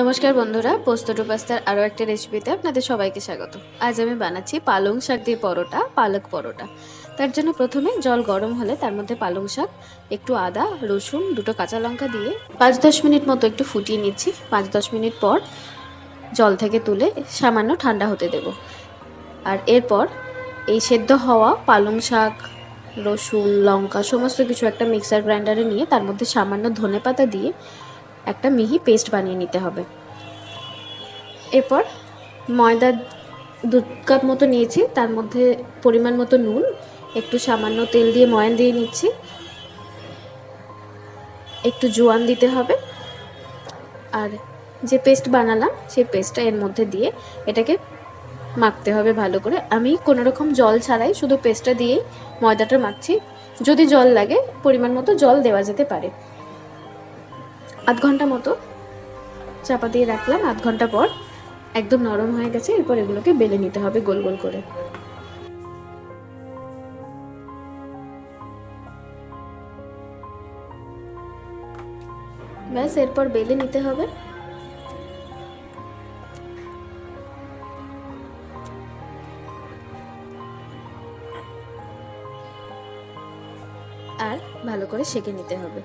নমস্কার বন্ধুরা, পোস্ত টু পাস্তার আরও একটা রেসিপিতে আপনাদের সবাইকে স্বাগত। আজ আমি বানাচ্ছি পালং শাক দিয়ে পরোটা, পালক পরোটা। তার জন্য প্রথমে জল গরম হলে তার মধ্যে পালং শাক, একটু আদা, রসুন, দুটো কাঁচা লঙ্কা দিয়ে পাঁচ দশ মিনিট মতো একটু ফুটিয়ে নিচ্ছি। পাঁচ দশ মিনিট পর জল থেকে তুলে সামান্য ঠান্ডা হতে দেব। আর এরপর এই সেদ্ধ হওয়া পালং শাক, রসুন, লঙ্কা, সমস্ত কিছু একটা মিক্সার গ্রাইন্ডারে নিয়ে তার মধ্যে সামান্য ধনে পাতা দিয়ে একটা মিহি পেস্ট বানিয়ে নিতে হবে। এরপর ময়দা দু কাপ মতো নিয়েছি, তার মধ্যে পরিমাণ মতো নুন, একটু সামান্য তেল দিয়ে ময়ান দিয়ে নিচ্ছি। একটু জোয়ান দিতে হবে। আর যে পেস্ট বানালাম, সেই পেস্টটা এর মধ্যে দিয়ে এটাকে মাখতে হবে ভালো করে। আমি কোনো রকম জল ছাড়াই শুধু পেস্টটা দিয়েই ময়দাটা মাখছি। যদি জল লাগে, পরিমাণ মতো জল দেওয়া যেতে পারে। আধ ঘণ্টা মতো চাপা দিয়ে রাখলাম, আধ ঘণ্টা পর একদম নরম হয়ে গেছে, এরপর এগুলোকে বেলে নিতে হবে গোল গোল করে। ব্যাস, এরপর বেলে নিতে হবে। আর ভালো করে সেঁকে নিতে হবে।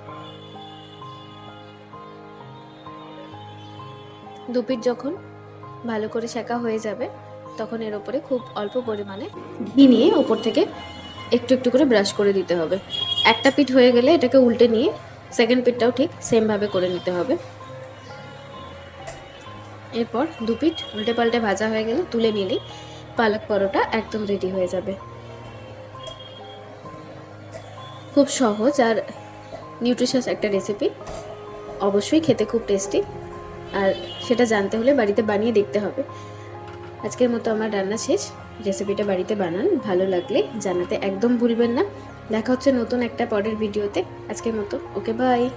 দুপিট যখন ভালো করে সেঁকা হয়ে যাবে, তখন এর ওপরে খুব অল্প পরিমাণে ঘি নিয়ে ওপর থেকে একটু একটু করে ব্রাশ করে দিতে হবে। একটা পিঠ হয়ে গেলে এটাকে উল্টে নিয়ে সেকেন্ড পিঠটাও ঠিক সেমভাবে করে নিতে হবে। এরপর দু পিঠ উল্টে পাল্টে ভাজা হয়ে গেলে তুলে নিলেই পালক পরোটা একদম রেডি হয়ে যাবে। খুব সহজ আর নিউট্রিশাস একটা রেসিপি অবশ্যই খেতে খুব টেস্টি আর সেটা জানতে হলে বাড়িতে বানিয়ে দেখতে হবে। আজকের মতো আমার রান্না শেষ। রেসিপিটা বাড়িতে বানান, ভালো লাগলে জানাতে একদম ভুলবেন না। দেখা হচ্ছে নতুন একটা পরের ভিডিওতে। আজকের মতো, ওকে বাই